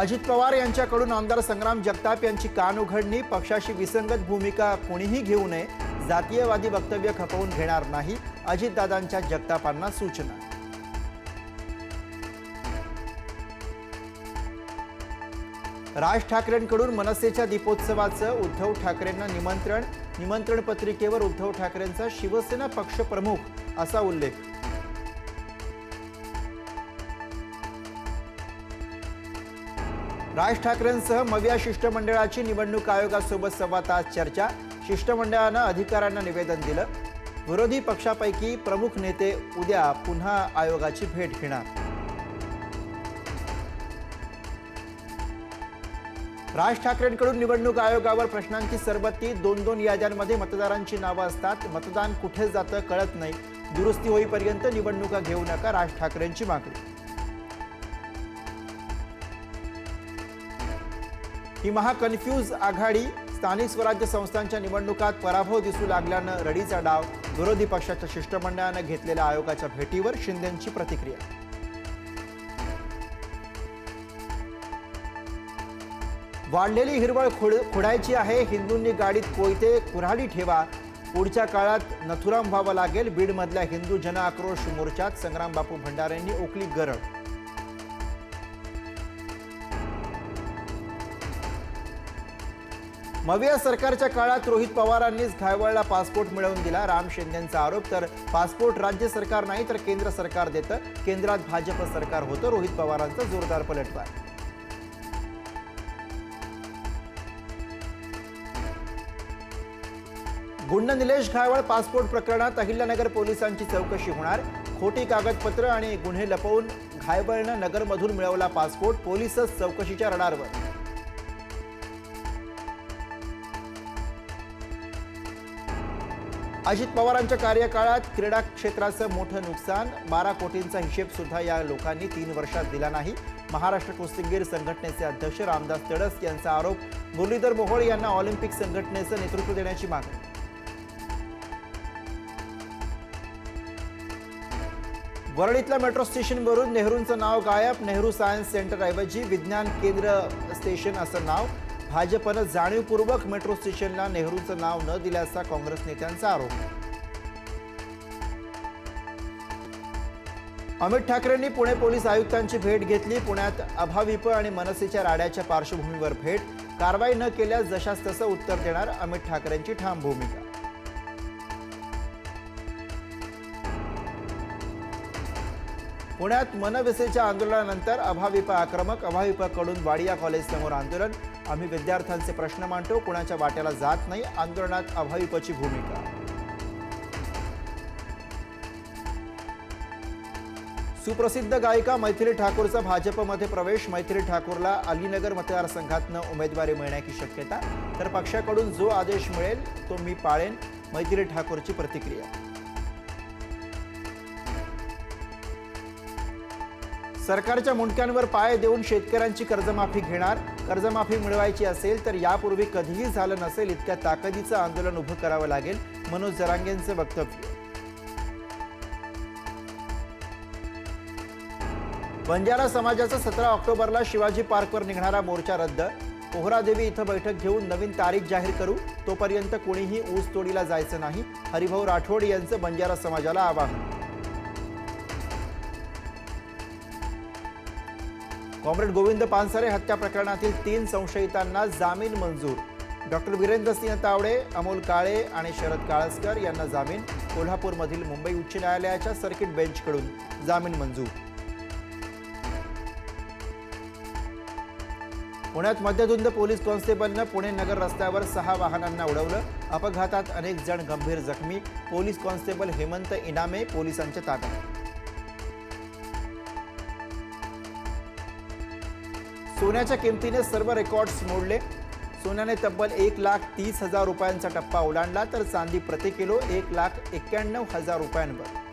अजित पवार यांच्याकडून आमदार संग्राम जगताप यांची कान उघडणी पक्षाशी विसंगत भूमिका कोणीही घेऊ नये जातीयवादी वक्तव्य खपवून घेणार नाही अजितदादांच्या जगतापांना सूचना. राज ठाकरेंकडून मनसेच्या दीपोत्सवाचं उद्धव ठाकरेंना निमंत्रण निमंत्रण पत्रिकेवर उद्धव ठाकरेंचा शिवसेना पक्षप्रमुख असा उल्लेख. राज ठाकरेंसह मविया शिष्टमंडळाची निवडणूक आयोगासोबत सव्वा तास चर्चा. शिष्टमंडळानं अधिकाऱ्यांना निवेदन दिलं. विरोधी पक्षापैकी प्रमुख नेते उद्या पुन्हा आयोगाची भेट घेणार. राज ठाकरेंकडून निवडणूक आयोगावर प्रश्नांची सरबत्ती दोन दोन याद्यांमध्ये मतदारांची नावं असतात. मतदान कुठे जातं कळत नाही. दुरुस्ती होईपर्यंत निवडणुका घेऊ नका राज ठाकरेंची मागणी. ही महाकन्फ्यूज आघाडी स्थानिक स्वराज्य संस्थांच्या निवडणुकात पराभव दिसू लागल्यानं रडीचा डाव विरोधी पक्षाच्या शिष्टमंडळानं घेतलेल्या आयोगाच्या भेटीवर शिंदेंची प्रतिक्रिया. वाढलेली हिरवळ खोड खोडायची आहे. हिंदूंनी गाडीत कोयते कुऱ्हाडी ठेवा. पुढच्या काळात नथुराम व्हावं लागेल. बीडमधल्या हिंदू जन आक्रोश मोर्चात संग्राम बापू ओकली गरड मविया सरकारच्या काळात रोहित पवारांनीच घायवळला पासपोर्ट मिळवून दिला. राम शिंदेंचा आरोप तर पासपोर्ट राज्य सरकार नाही तर केंद्र सरकार देतं. केंद्रात भाजप सरकार होतं रोहित पवारांचा जोरदार पलटवार. गुंड निलेश घायवळ पासपोर्ट प्रकरणात अहिल्यानगर पोलिसांची चौकशी होणार. खोटी कागदपत्र आणि गुन्हे लपवून घायवळनं नगरमधून मिळवला पासपोर्ट पोलीसच चौकशीच्या रडारवर. अजित पवारांच्या कार्यकाळात क्रीडा क्षेत्राचं मोठं नुकसान बारा कोटींचा हिशेब सुद्धा या लोकांनी तीन वर्षात दिला नाही. महाराष्ट्र कुस्तीगीर संघटनेचे अध्यक्ष रामदास तडस यांचा आरोप मुरलीधर मोहोळ यांना ऑलिम्पिक संघटनेचं नेतृत्व देण्याची मागणी. वरळीतल्या मेट्रो स्टेशनवरून नेहरूंचं नाव गायब नेहरू सायन्स सेंटरऐवजी विज्ञान केंद्र स्टेशन असं नाव. भाजपनं जाणीवपूर्वक मेट्रो स्टेशनला नेहरूचं नाव न दिल्याचा काँग्रेस नेत्यांचा आरोप अमित ठाकरेंनी पुणे पोलीस आयुक्तांची भेट घेतली. पुण्यात अभाविप आणि मनसेच्या राड्याच्या पार्श्वभूमीवर भेट. कारवाई न केल्यास जशास तसं उत्तर देणार अमित ठाकरेंची ठाम भूमिका. पुण्यात मनविसेच्या आंदोलनानंतर अभाविप आक्रमक अभाविपकडून वाडिया कॉलेजसमोर आंदोलन. आम्ही विद्यार्थ्यांचे प्रश्न मांडतो कुणाच्या वाट्याला जात नाही आंदोलनात अभाविपची भूमिका. सुप्रसिद्ध गायिका मैथिली ठाकूरचा भाजपमध्ये प्रवेश. मैथिली ठाकूरला अलीनगर मतदारसंघातनं उमेदवारी मिळण्याची शक्यता. तर पक्षाकडून जो आदेश मिळेल तो मी पाळेन. मैथिली ठाकूरची प्रतिक्रिया. सरकारच्या मुंडक्यांवर पाय देऊन शेतकऱ्यांची कर्जमाफी घेणार कर्जमाफी मिळवायची असेल तर यापूर्वी कधीही झालं नसेल इतक्या ताकदीचं आंदोलन उभं करावं लागेल मनोज जरांगेंचं वक्तव्य. बंजारा समाजाचा सतरा ऑक्टोबरला शिवाजी पार्कवर निघणारा मोर्चा रद्द. पोहरादेवी इथं बैठक घेऊन नवीन तारीख जाहीर करू. तोपर्यंत कोणीही ऊस तोडीला जायचं नाही. हरिभाऊ राठोड यांचं बंजारा समाजाला आवाहन. कॉम्रेड गोविंद पानसरे हत्या प्रकरणातील तीन संशयितांना जामीन मंजूर. डॉक्टर वीरेंद्र सिंह तावडे अमोल काळे आणि शरद काळसकर यांना जामीन कोल्हापूरमधील मुंबई उच्च न्यायालयाच्या सर्किट बेंचकडून जामीन मंजूर. पुण्यात मध्यधुंद पोलीस कॉन्स्टेबलनं पुणे नगर रस्त्यावर सहा वाहनांना उडवलं. अपघातात अनेक जण गंभीर जखमी. पोलीस कॉन्स्टेबल हेमंत इनामे पोलिसांच्या ताब्यात. सोन्याच्या किमतीने सर्व रेकॉर्ड्स मोडले. सोन्याने तब्बल एक लाख तीस हजार रुपयांचा टप्पा ओलांडला तर चांदी प्रति किलो एक लाख एक्क्याण्णव हजार रुपयांवर.